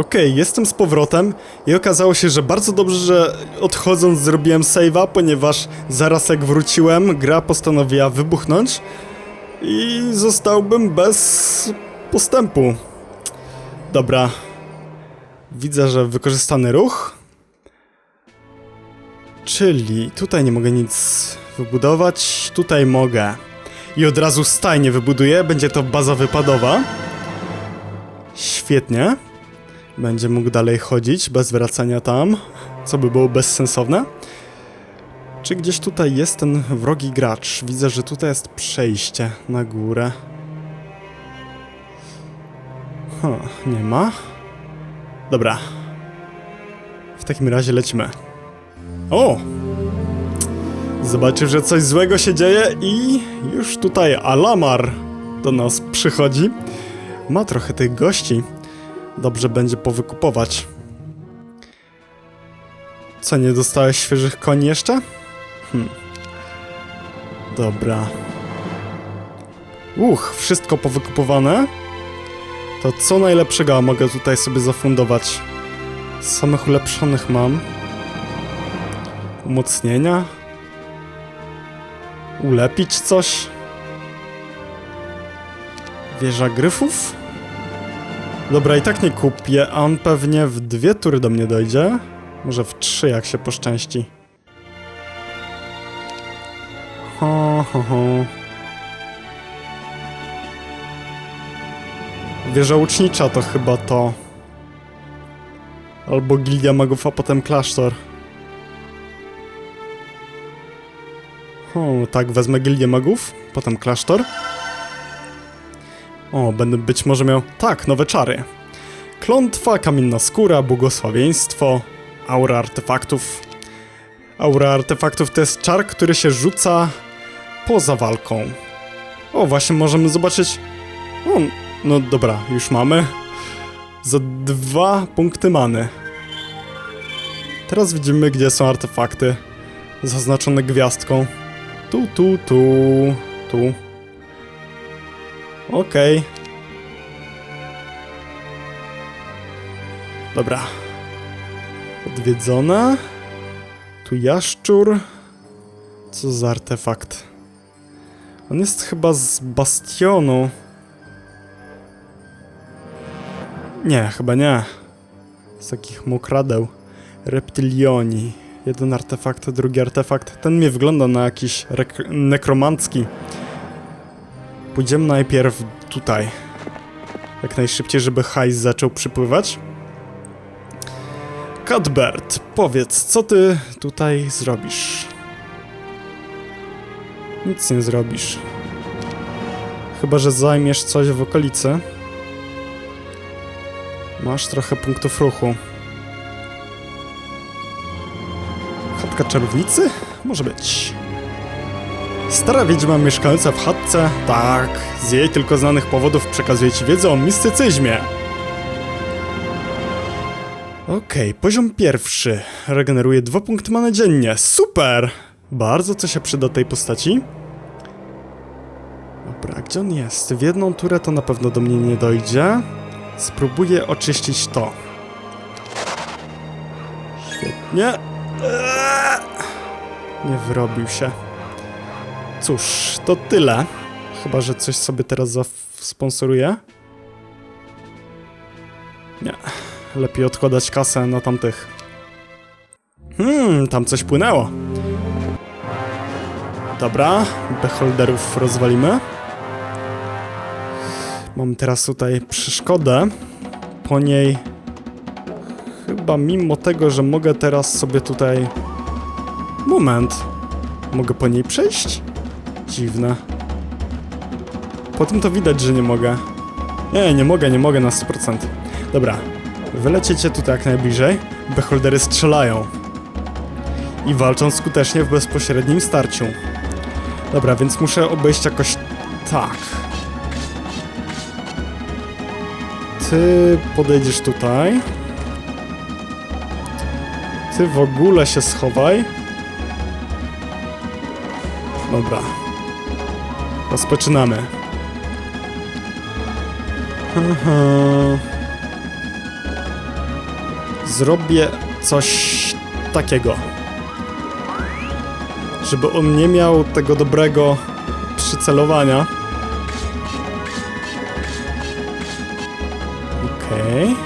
Okej, jestem z powrotem i okazało się, że bardzo dobrze, że odchodząc zrobiłem save'a, ponieważ zaraz jak wróciłem, gra postanowiła wybuchnąć i zostałbym bez postępu. Dobra. Widzę, że wykorzystany ruch. Czyli tutaj nie mogę nic wybudować, tutaj mogę. I od razu stajnie wybuduję, będzie to baza wypadowa. Świetnie. Będzie mógł dalej chodzić bez wracania tam, co by było bezsensowne. Czy gdzieś tutaj jest ten wrogi gracz? Widzę, że tutaj jest przejście na górę. Ha, nie ma. Dobra. W takim razie lecimy. O! Zobaczył, że coś złego się dzieje i już tutaj Alamar do nas przychodzi. Ma trochę tych gości. Dobrze będzie powykupować. Co, nie dostałeś świeżych koni jeszcze? Hm. Dobra. Uch, wszystko powykupowane. To co najlepszego mogę tutaj sobie zafundować? Samych ulepszonych mam. Umocnienia. Ulepić coś. Wieża gryfów? Dobra, i tak nie kupię, a on pewnie w dwie tury do mnie dojdzie. Może w trzy, jak się poszczęści. Ho, ho, ho. Wieża łucznicza to chyba to. Albo Gildia Magów, a potem klasztor. O, tak, wezmę Gildię Magów, potem klasztor. O, będę być może miał... Tak, nowe czary. Klątwa, kamienna skóra, błogosławieństwo, aura artefaktów. Aura artefaktów to jest czar, który się rzuca poza walką. O, właśnie możemy zobaczyć... O, no dobra, już mamy. Za dwa punkty many. Teraz widzimy, gdzie są artefakty. Zaznaczone gwiazdką. Tu, tu, tu, tu. Okej. Dobra. Odwiedzona. Tu jaszczur. Co za artefakt? On jest chyba z bastionu. Nie, chyba nie. Z takich mokradeł. Reptylioni. Jeden artefakt, drugi artefakt. Ten mi wygląda na jakiś nekromancki. Pójdziemy najpierw tutaj. Jak najszybciej, żeby hajs zaczął przypływać. Cuthbert, powiedz, co ty tutaj zrobisz? Nic nie zrobisz. Chyba, że zajmiesz coś w okolicy. Masz trochę punktów ruchu. Chatka czarownicy? Może być. Stara wiedźma mieszkająca w chatce? Tak, z jej tylko znanych powodów przekazuje ci wiedzę o mistycyzmie. Okej, poziom pierwszy. Regeneruje dwa punkty many dziennie. Super! Bardzo co się przyda tej postaci. Dobra, gdzie on jest? W jedną turę to na pewno do mnie nie dojdzie. Spróbuję oczyścić to. Świetnie. Eee! Nie wyrobił się. Cóż, to tyle. Chyba, że coś sobie teraz zasponsoruję. Nie. Lepiej odkładać kasę na tamtych. Hmm, tam coś płynęło. Dobra, beholderów rozwalimy. Mam teraz tutaj przeszkodę. Po niej... Chyba mimo tego, że mogę teraz sobie tutaj... Moment. Mogę po niej przejść? Dziwne. Po tym to widać, że nie mogę. Nie, nie mogę, nie mogę na 100%. Dobra, wylecicie tutaj jak najbliżej. Beholdery strzelają. I walczą skutecznie w bezpośrednim starciu. Dobra, więc muszę obejść jakoś tak. Ty podejdziesz tutaj. Ty w ogóle się schowaj. Dobra. Rozpoczynamy. Aha. zrobię coś takiego. Żeby on nie miał tego dobrego przycelowania. Okej.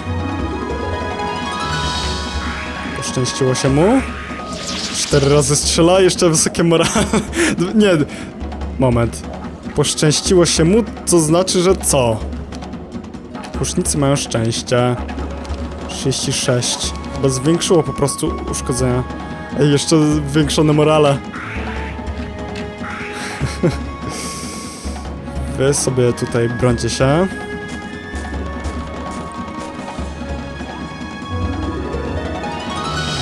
Poszczęściło się mu. Cztery razy strzela, jeszcze wysokie morale. Nie, moment. Poszczęściło się mu, to znaczy, że co? Kusznicy mają szczęście. 36. Chyba zwiększyło po prostu uszkodzenia. Ej, jeszcze zwiększone morale. Wy sobie tutaj brońcie się.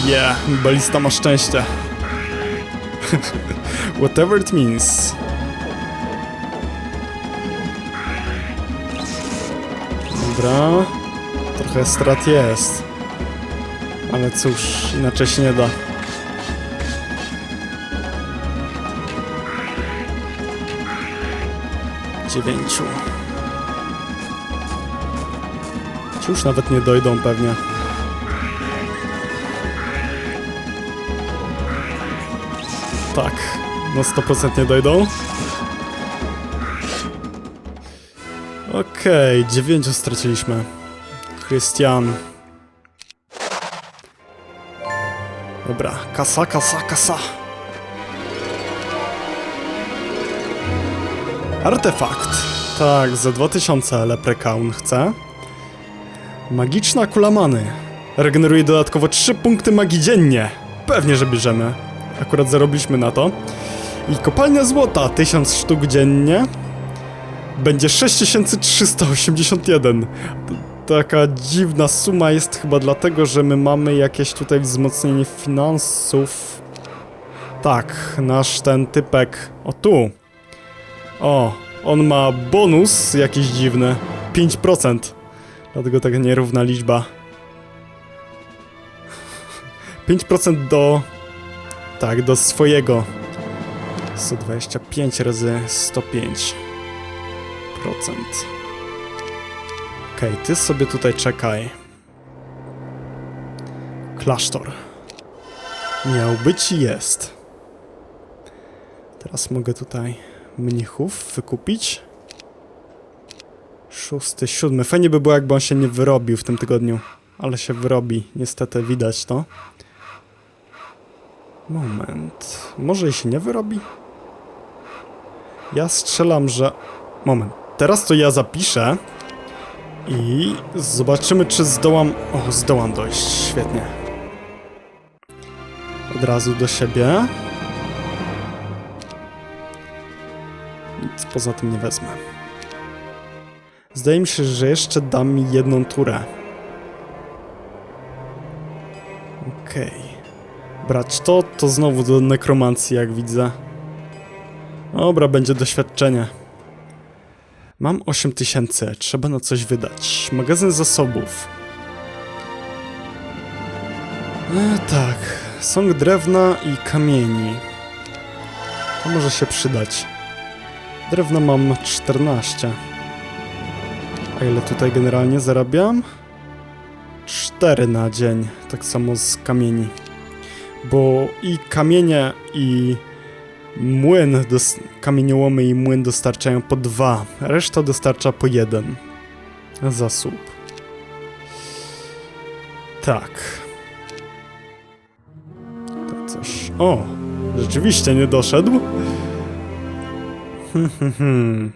Yeah, balista ma szczęście. Whatever it means. Dobra. Trochę strat jest. Ale cóż, inaczej się nie da. Dziewięciu. Ci już nawet nie dojdą pewnie. Tak, no 100% nie dojdą. Okej, dziewięciu straciliśmy. Christian. Dobra, kasa, kasa, kasa. Artefakt. Tak, za 2000 Leprechaun chce. Magiczna kula many. Regeneruje dodatkowo 3 punkty magii dziennie. Pewnie, że bierzemy. Akurat zarobiliśmy na to. I kopalnia złota 1000 sztuk dziennie. Będzie 6381. T- Taka dziwna suma jest chyba dlatego, że my mamy jakieś tutaj wzmocnienie finansów. Tak, nasz ten typek. O tu. O, on ma bonus jakiś dziwny. 5%. Dlatego taka nierówna liczba. 5% do. Tak, do swojego. 125 razy 105 Okej, ty sobie tutaj czekaj. Klasztor. Miał być i jest. Teraz mogę tutaj mnichów wykupić. Szósty, siódmy. Fajnie by było, jakby on się nie wyrobił w tym tygodniu. Ale się wyrobi, niestety widać to. Moment. Może i się nie wyrobi? Ja strzelam, że... Moment. Teraz to ja zapiszę. I zobaczymy, czy zdołam... O, zdołam dojść. Świetnie. Od razu do siebie. Nic poza tym nie wezmę. Zdaje mi się, że jeszcze dam mi jedną turę. Okej. Brać to, to znowu do nekromancji, jak widzę. Dobra, będzie doświadczenie. Mam 8000, trzeba na coś wydać. Magazyn zasobów. E, tak, sąg drewna i kamieni. To może się przydać. Drewna mam 14. A ile tutaj generalnie zarabiam? 4 na dzień, tak samo z kamieni. Bo i kamienie, i młyn, kamieniołomy i młyn dostarczają po dwa, reszta dostarcza po jeden. Zasób. Tak. To coś. O! Rzeczywiście nie doszedł. Hmm, hmm, hmm.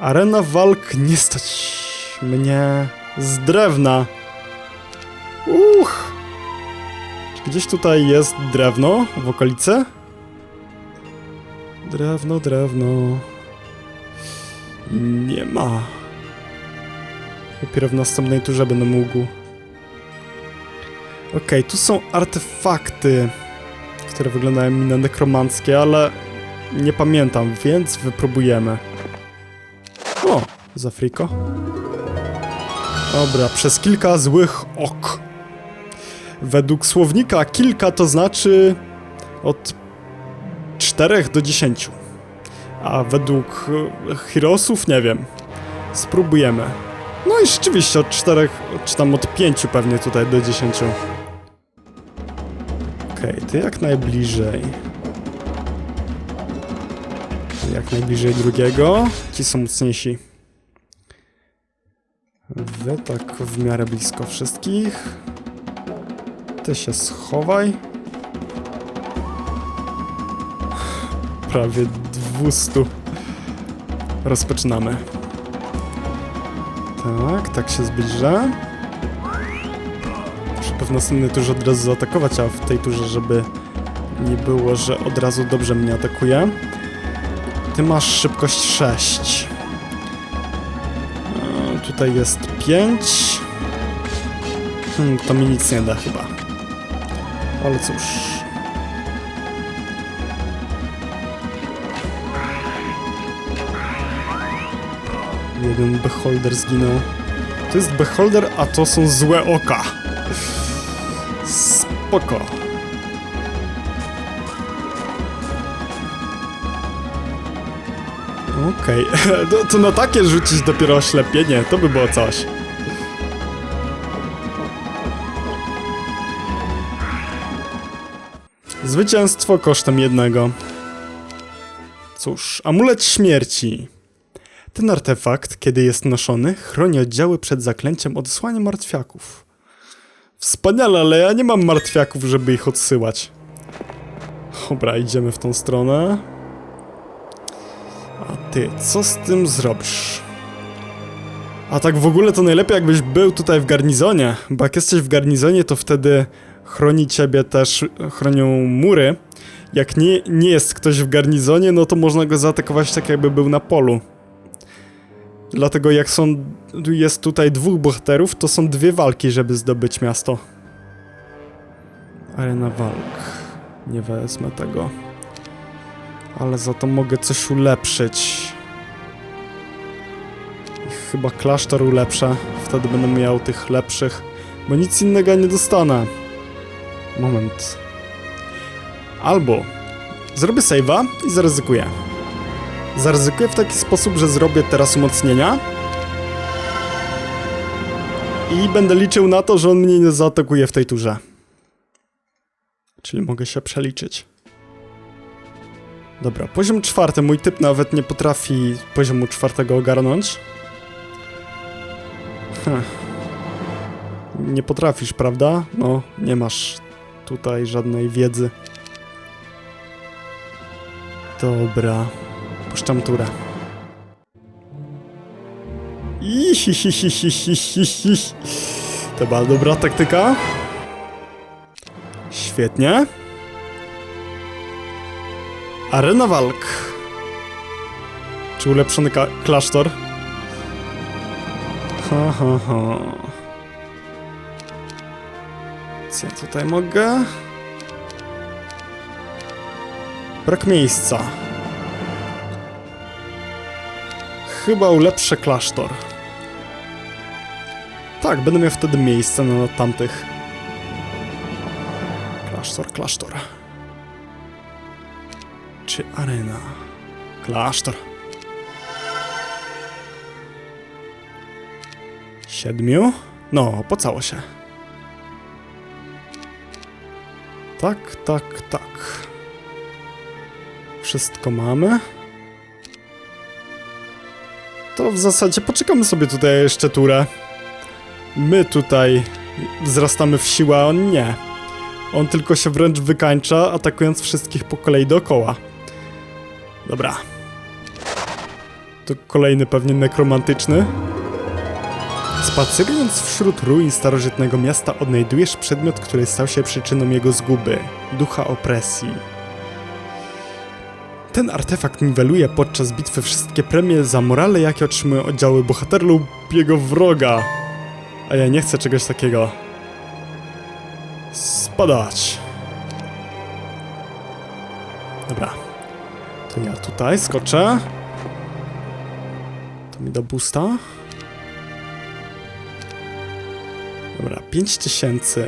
Arena walk nie stać mnie z drewna. Uch! Czy Gdzieś tutaj jest drewno w okolicy? Drewno, drewno. Nie ma. Dopiero w następnej turze będę mógł. Okej, tu są artefakty, które wyglądają mi na nekromanckie, ale nie pamiętam, więc wypróbujemy. O, za friko. Dobra, przez kilka złych ok. Według słownika kilka to znaczy od 4 do 10. A według e, Heroesów nie wiem. Spróbujemy. No i rzeczywiście od czterech, czy tam od pięciu pewnie tutaj do dziesięciu. Okej, ty jak najbliżej. Jak najbliżej drugiego. Ci są mocniejsi. Wy tak w miarę blisko wszystkich. Ty się schowaj. Prawie 200. Rozpoczynamy. Tak, tak się zbliża. Muszę w następnej turze od razu zaatakować, a w tej turze, żeby nie było, że od razu dobrze mnie atakuje. Ty masz szybkość 6. E, Tutaj jest 5. Hmm, to mi nic nie da chyba. Ale cóż. Jeden beholder zginął. To jest beholder, a to są złe oka. Spoko. Okej, to, to na takie rzucić dopiero oślepienie, to by było coś. Zwycięstwo kosztem jednego. Cóż, amulet śmierci. Ten artefakt, kiedy jest noszony, chroni oddziały przed zaklęciem odesłania martwiaków. Wspaniale, ale ja nie mam martwiaków, żeby ich odsyłać. Dobra, idziemy w tą stronę. A ty, co z tym zrobisz? A tak w ogóle to najlepiej jakbyś był tutaj w garnizonie, bo jak jesteś w garnizonie, to wtedy chroni ciebie też, chronią mury. Jak nie, nie jest ktoś w garnizonie, no to można go zaatakować tak jakby był na polu. Dlatego jak są, jest tutaj dwóch bohaterów, to są dwie walki, żeby zdobyć miasto. Arena walk. Nie wezmę tego. Ale za to mogę coś ulepszyć. I chyba klasztor ulepszę. Wtedy będę miał tych lepszych. Bo nic innego nie dostanę. Moment. Albo zrobię save'a i zaryzykuję. Zaryzykuję w taki sposób, że zrobię teraz umocnienia. I będę liczył na to, że on mnie nie zaatakuje w tej turze. Czyli mogę się przeliczyć. Dobra, poziom czwarty. Mój typ nawet nie potrafi poziomu czwartego ogarnąć. Heh. Nie potrafisz, prawda? No, nie masz tutaj żadnej wiedzy. Dobra. Puszczam turę. To dobra taktyka. Świetnie. Arena walk. Czy ulepszony klasztor? Ha, ha, ha. Co ja tutaj mogę? Brak miejsca. Chyba ulepszę klasztor. Tak, będę miał wtedy miejsce na tamtych. Klasztor, klasztor. Czy arena? Klasztor. Siedmiu? No, opłacało się. Tak, tak, tak. Wszystko mamy. To w zasadzie poczekamy sobie tutaj jeszcze turę. My tutaj wzrastamy w siłę, a on nie. On tylko się wręcz wykańcza, atakując wszystkich po kolei dookoła. Dobra. To kolejny pewnie nekromantyczny. Spacerując wśród ruin starożytnego miasta odnajdujesz przedmiot, który stał się przyczyną jego zguby. Ducha opresji. Ten artefakt niweluje podczas bitwy wszystkie premie za morale, jakie otrzymują oddziały bohater lub jego wroga. A ja nie chcę czegoś takiego. Spadać. Dobra. To ja tutaj skoczę. To mi da boosta. Dobra, 5000.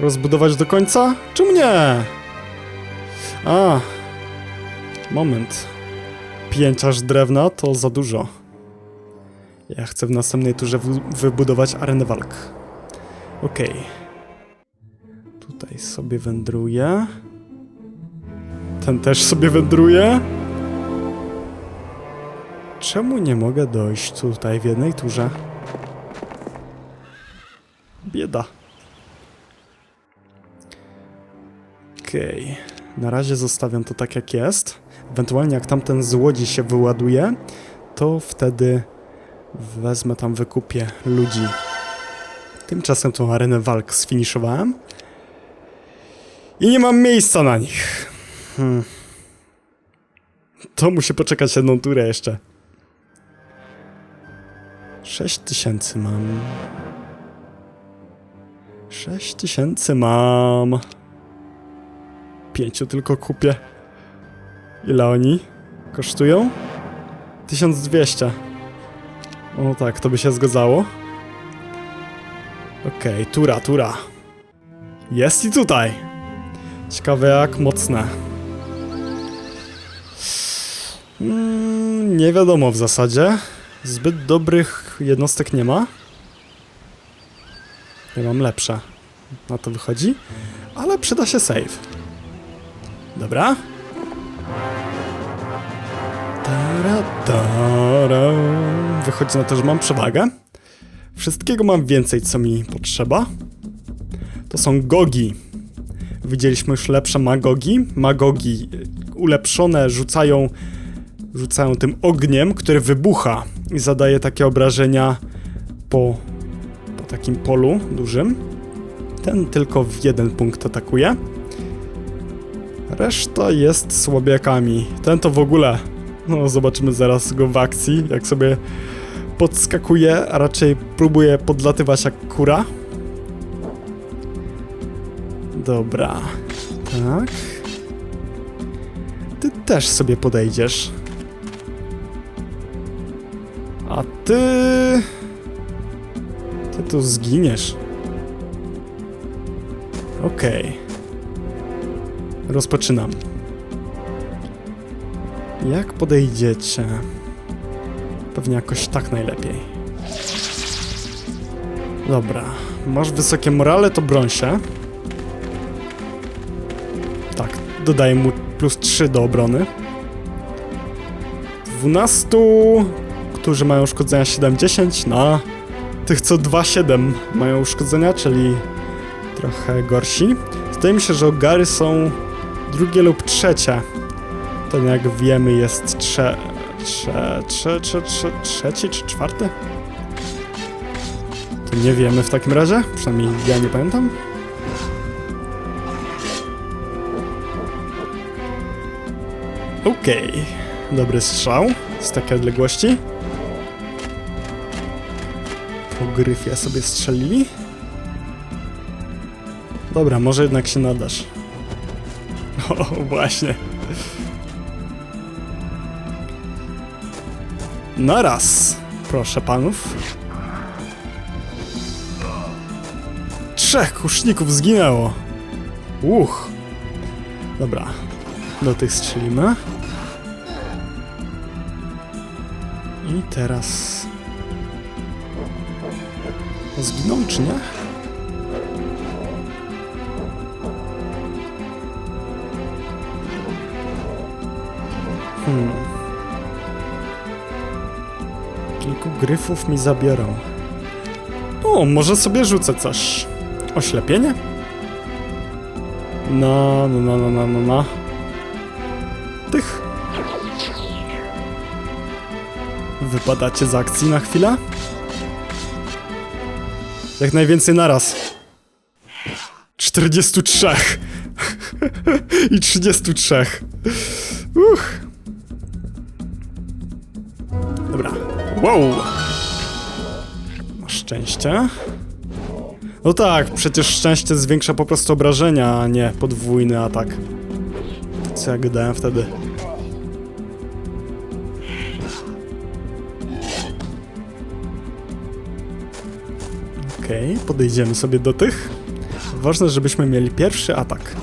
Rozbudować do końca? Czemu nie? A. Moment. Pięć aż drewna to za dużo. Ja chcę w następnej turze wybudować arenę walk. Okej. Tutaj sobie wędruję. Ten też sobie wędruje. Czemu nie mogę dojść tutaj w jednej turze? Bieda. Okej. Na razie zostawiam to tak jak jest. Ewentualnie jak tamten złodziej się wyładuje, to wtedy wezmę tam, wykupię ludzi. Tymczasem tą arenę walk sfiniszowałem. I nie mam miejsca na nich. Hmm. To musi poczekać jedną turę jeszcze. 6 tysięcy mam. 6 tysięcy mam. Pięciu tylko kupię. Ile oni kosztują? 1200. O tak, to by się zgadzało. Okej, tura, tura. Jest i tutaj. Ciekawe jak mocne. Mm, nie wiadomo w zasadzie. Zbyt dobrych jednostek nie ma. Ja mam lepsze. Na to wychodzi. Ale przyda się save. Dobra. Tara. Wychodzi na to, że mam przewagę. Wszystkiego mam więcej, co mi potrzeba. To są gogi. Widzieliśmy już lepsze magogi. Magogi y, ulepszone rzucają, rzucają tym ogniem, który wybucha i zadaje takie obrażenia po, po takim polu dużym. Ten tylko w jeden punkt atakuje. Reszta jest słabiakami. Ten to w ogóle. No, zobaczymy zaraz go w akcji, jak sobie podskakuje, a raczej próbuje podlatywać jak kura. Dobra. Tak. Ty też sobie podejdziesz. A ty... Ty tu zginiesz. Okej. Rozpoczynam. Jak podejdziecie? Pewnie jakoś tak najlepiej. Dobra. Masz wysokie morale, to broń się. Tak, dodaję mu plus 3 do obrony. 12, którzy mają uszkodzenia 7-10 na tych co 2-7 mają uszkodzenia, czyli trochę gorsi. Wydaje mi się, że ogary są drugie lub trzecie. Ten jak wiemy jest trze... Trze... Trze... Trze... Trze... Trzeci czy czwarty? To nie wiemy w takim razie, przynajmniej ja nie pamiętam. Okej, dobry strzał z takiej odległości. Po gryfie sobie strzelili. Dobra, może jednak się nadasz. O, właśnie. Na raz, proszę panów. Trzech kuszników zginęło. Uch. Dobra, do tych strzelimy. I teraz... Zginą czy nie? Gryfów mi zabiorą. O, może sobie rzucę coś. Oślepienie? No, no, no, no, no, no, no. Tych. Wypadacie z akcji na chwilę? Jak najwięcej naraz. 43. I 33. Uch. Wow. Szczęście. No tak, przecież szczęście zwiększa po prostu obrażenia, a nie podwójny atak. Co ja gadałem wtedy? Okej, okay, podejdziemy sobie do tych. Ważne, żebyśmy mieli pierwszy atak.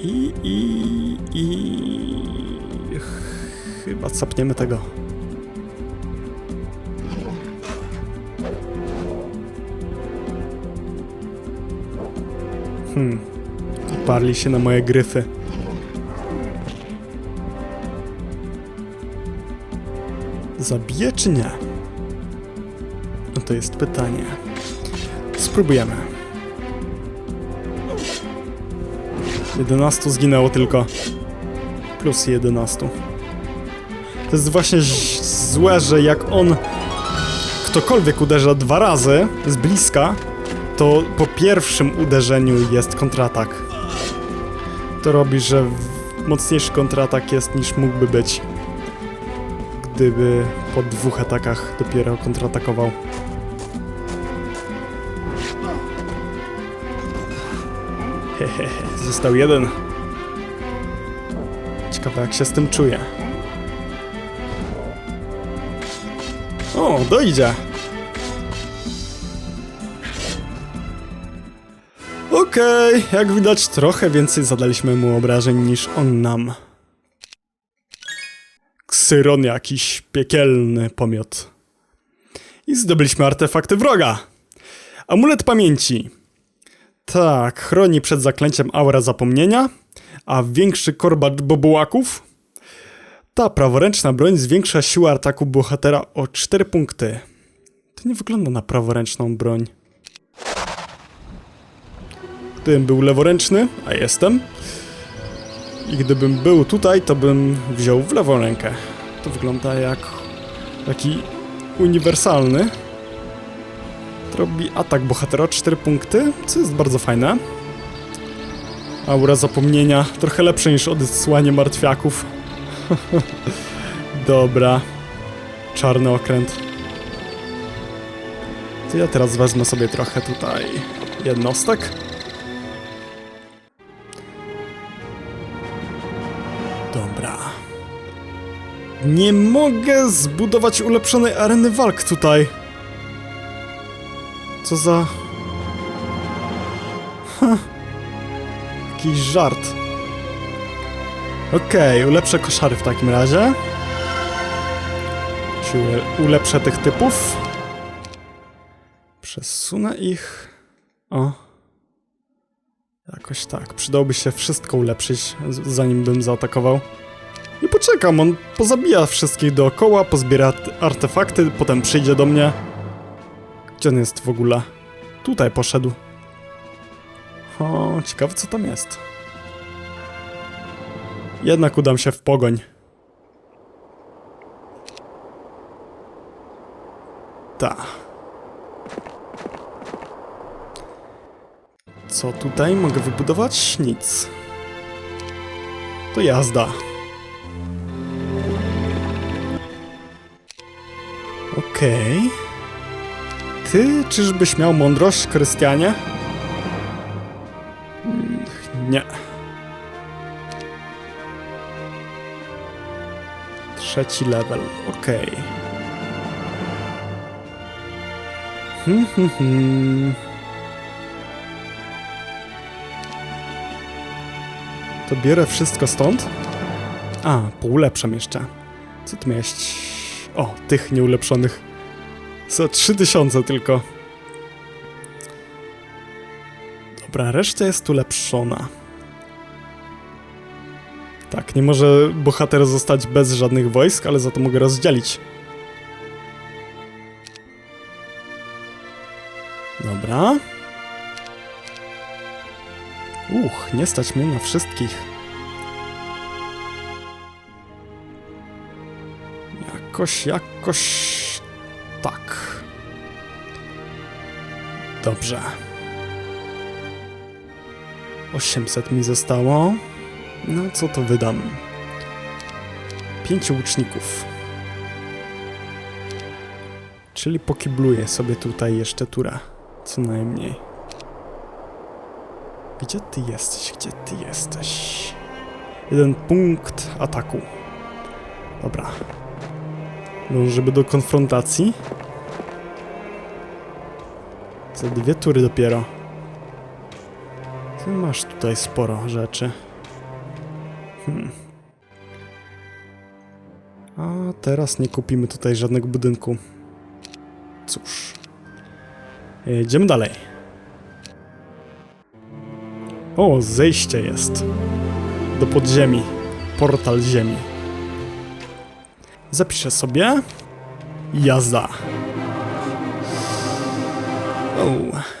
I, i, i... Chyba capniemy tego. Hmm. Oparli się na moje gryfy. Zabije czy nie? No to jest pytanie. Spróbujemy. 11 zginęło tylko. Plus 11. To jest właśnie złe, że jak on ktokolwiek uderza dwa razy z bliska, to po pierwszym uderzeniu jest kontratak. To robi, że mocniejszy kontratak jest niż mógłby być, gdyby po dwóch atakach dopiero kontratakował. Hehehe, został jeden. Ciekawe jak się z tym czuje. O, dojdzie. Okej, jak widać trochę więcej zadaliśmy mu obrażeń niż on nam. Ksyron jakiś piekielny pomiot. I zdobyliśmy artefakty wroga. Amulet pamięci. Tak, chroni przed zaklęciem aura zapomnienia, a większy korbacz bobułaków. Ta praworęczna broń zwiększa siłę ataku bohatera o 4 punkty. To nie wygląda na praworęczną broń. Gdybym był leworęczny, a jestem, i gdybym był tutaj, to bym wziął w lewą rękę. To wygląda jak taki uniwersalny. To robi atak bohatera o 4 punkty, co jest bardzo fajne. Aura zapomnienia, trochę lepsze niż odesłanie martwiaków. Dobra. Czarny okręt. To ja teraz wezmę sobie trochę tutaj jednostek. Dobra. Nie mogę zbudować ulepszonej areny walk tutaj. Co za... Jakiś żart. Okej, ulepszę koszary w takim razie. Czy ule- ulepszę tych typów? Przesunę ich. O. Jakoś tak. Przydałoby się wszystko ulepszyć, zanim bym zaatakował. I poczekam, on pozabija wszystkich dookoła, pozbiera artefakty, potem przyjdzie do mnie. Gdzie on jest w ogóle? Tutaj poszedł. O, ciekawe co tam jest. Jednak udam się w pogoń. Ta. Co tutaj mogę wybudować? Nic. To jazda. Okej. Ty czyżbyś miał mądrość, Krystianie? Nie. Trzeci level, okej. Hmm, hmm, hmm. To biorę wszystko stąd? A, poulepszam jeszcze. Co tu miałeś? O, tych nieulepszonych. Za 3000 tylko. Dobra, reszta jest ulepszona. Tak, nie może bohater zostać bez żadnych wojsk, ale za to mogę rozdzielić. Dobra. Uch, nie stać mnie na wszystkich. Jakoś, jakoś... Tak. Dobrze. 800 mi zostało. No, co to wydam? Pięciu łuczników. Czyli pokibluję sobie tutaj jeszcze turę. Co najmniej. Gdzie ty jesteś? Gdzie ty jesteś? Jeden punkt ataku. Dobra. Dążymy do konfrontacji. Za dwie tury dopiero. Masz tutaj sporo rzeczy. Hmm. A teraz nie kupimy tutaj żadnego budynku. Cóż. Jedziemy dalej. O, zejście jest. Do podziemi. Portal ziemi. Zapiszę sobie. Jazda. O.